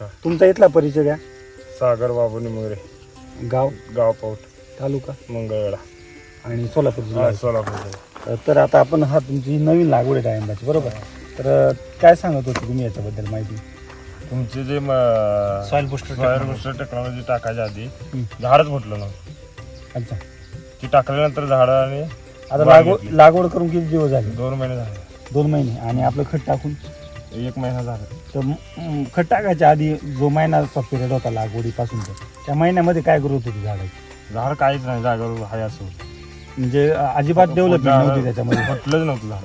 हा. तुमचा इथला परिचय द्या. सागर बाबू निमगरे. गाव? गाव पाऊट तालुका? मंगळवेढा. आणि सोलापूर हा, जिल्हा. सोलापूर तर आता आपण हा तुमची नवीन लागवड आहे डाळिंबाची बरोबर? तर काय सांगत होते तुम्ही याच्याबद्दल माहिती? तुमचे जे सॉइल बुस्टर टेक्नॉलॉजी टाकायच्या आधी हं. झाडच फुटलं नव्हतं. अच्छा. ती टाकल्यानंतर झाडाने आता लागवड घेतली. लागवड करून किती दिवस झाले? दोन महिने झाले. दोन महिने. आणि आपलं खत टाकून? एक महिना झाला. तर म- खत टाकायच्या आधी जो महिन्याचा पिरियड होता लागवडीपासून त्या महिन्यामध्ये काय ग्रोथ होती झाडाची झाड काहीच नाही जागेवर हाय असं होतं. म्हणजे अं, अजिबात डेव्हलपमेंट नव्हती त्याच्यामध्ये. फुटलंच नव्हतं झाड.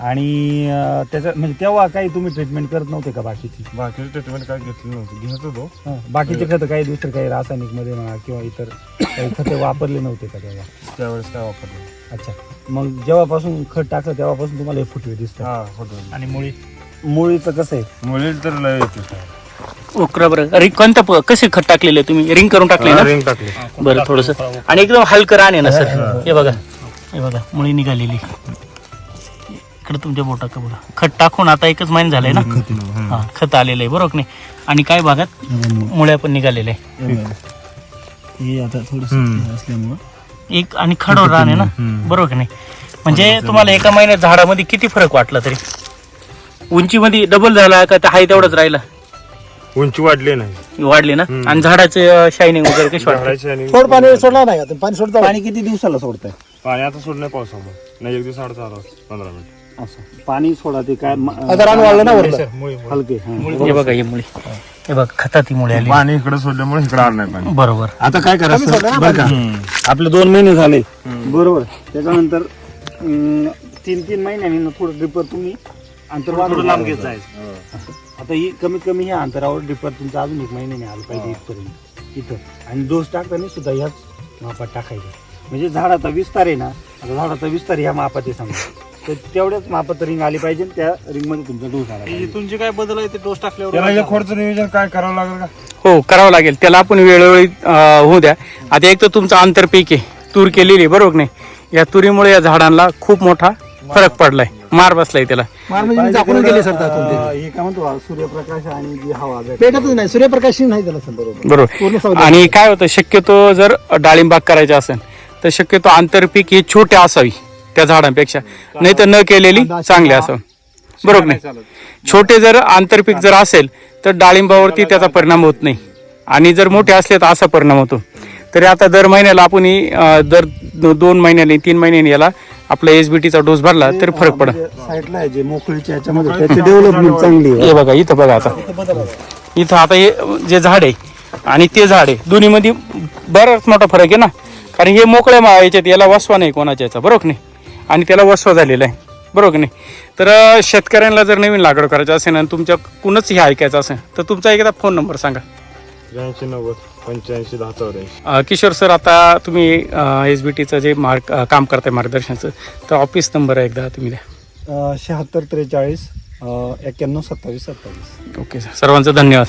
आणि अं, त्याचं म्हणजे तेव्हा काही तुम्ही ट्रीटमेंट करत नव्हते का बाकीची? बाकीचं ट्रीटमेंट काय घेतली नव्हती. घेत होतो. हं, बाकीचे खतं काही दुसरं काही रासायनिकमध्ये म्हणा किंवा इतर काही खतं वापरले नव्हते का तेव्हा? त्यावेळेस काय वापरलं अच्छा. मग जेव्हापासून खत टाकलं तेव्हापासून तुम्हाला हे फुटवे दिसतात. हा आणि मुळी? मुळीचं कसं आहे? मुली तर लय येते. ओकरा बरं. रिंग कोणतं प- कसे खत टाकलेले तुम्ही? रिंग करून टाकले ना? रिंग टाकली. बरं थोडस. आणि एकदम हलकं रान आहे ना सर? हे. बघा. हे बघा मुळी निघालेली. इकडे तुमच्या बोटा का बघा. खत टाकून आता एकच महिना झालाय ना? हा. खत आलेलं आहे बरोबर की नाही? आणि काय भागात मुळ्या पण निघालेल्या आहे हे आता थोडस हम्म. असल्यामुळं. एक आणि खडोर रान आहे ना. बरोबर की नाही? म्हणजे तुम्हाला एका महिन्यात झाडामध्ये किती फरक वाटला तरी? उंचीमध्ये डबल झाला का हाय तेवढंच राहिला? उंची वाढली नाही. वाढली ना? आणि झाडाचे शायनिंग वगैरे कशी वाटली झाडाची आणि सोड पाणी सोडला नाही का पाणी सोडता पाणी किती दिवसाला सोडताय? पाणी आता सोडणं पावसामुळे. नाही एक दिवस आड चालू पंधरा मिनिट. असं. पाणी सोडा ते काय म- आता रान वाढलं ना वरलं? हलके हां. हे बघा हे मुळी. हे बघा खतात ही मुळी आली. पाणी इकडे सोडल्यामुळे इकडे आलं नाही पाणी. बरोबर. आता काय करायचं? बरं का? आपले दोन महिने झाले. बरोबर. त्याच्यानंतर तीन तीन महिन्यांनी थोडं ड्रिपर तुम्ही अंतर वाढवून लांब घेत जायचं. आता ही कमीत कमी ह्या अंतरावर ड्रिपर तुमचं अजून एक महिन्याने आलं पाहिजे इथपर्यंत. इथं. आणि डोस टाकताना सुद्धा ह्याच मापात टाकायचं. म्हणजे झाडाचा विस्तार आहे ना आता झाडाचा विस्तार ह्या मापात आहे समजा. तर तेवढ्याच मापात रिंग आली पाहिजे त्या रिंगमध्ये तुमचा डोस आला पाहिजे. इथून जे काय बदल आहे ते डोस टाकल्यावर त्याला हे खोडचं नियोजन काय करावं लागेल का? हो करावं लागेल. त्याला आपण वेळोवेळी अं, होऊ द्या. आता एक तर तुमचं आंतरपीक आहे तूर केलेली आहे, बरोबर की नाही? या तुरीमुळे या झाडांना खूप मोठा फरक पडलाय. मार बसलाय त्याला. मार म्हणजे झाकून गेले सर त्यातून ते. अं, हे काय म्हणतो सूर्यप्रकाश आणि जी हवा भेटते. पेटतच नाही सूर्यप्रकाश नाही त्याला सर बरोबर. पूर्ण बरोबर सावली. आणि काय होतं शक्यतो जर डाळिंबाग करायचा असेल तर शक्यतो आंतरपीक ही छोटे असावी त्या झाडांपेक्षा. नाही तर न केलेली चांगली असावी. बरोबर नाही. छोटे जर आंतरपीक जर असेल तर डाळिंबावरती त्याचा परिणाम होत नाही. आणि जर मोठे असले तर असा परिणाम होतो. तरी आता दर महिन्याला आपण ही, दर दोन महिन्याने तीन महिन्याने याला आपला एस बी टीचा डोस भरला तर फरक पडेल म्हणजे साईडला आहे जे मोकळीच्या याच्यामध्ये त्याची डेव्हलपमेंट चांगली आहे. हे बघा इथं बघा आता. इथं आता हे जे झाड आहे आणि ते झाड आहे दोन्हीमध्ये बराच मोठा फरक आहे ना. कारण हे मोकळ्या मा- याच्यात याला वसवा नाही कोणाच्या याचा बरोबर की नाही? आणि त्याला वसवा झालेला आहे बरोबर की नाही? तर अं, शेतकऱ्यांना जर नवीन लागवड करायचं असेल आणि तुमच्या कुणच हे ऐकायचं असेल तर तुमचा एकदा फोन नंबर सांगा. त्र्याऐंशी नव्वद. पंच्याऐंशी दहा चौऱ्याऐंशी. अं, किशोर सर आता तुम्ही एस बी टीचं जे मार्क अं, काम करताय मार्गदर्शनाचं तर ऑफिस नंबर एकदा तुम्ही द्या. शहात्तर त्रेचाळीस एक्क्याण्णव सत्तावीस सत्तावीस. Okay sir. सर्वांचं धन्यवाद.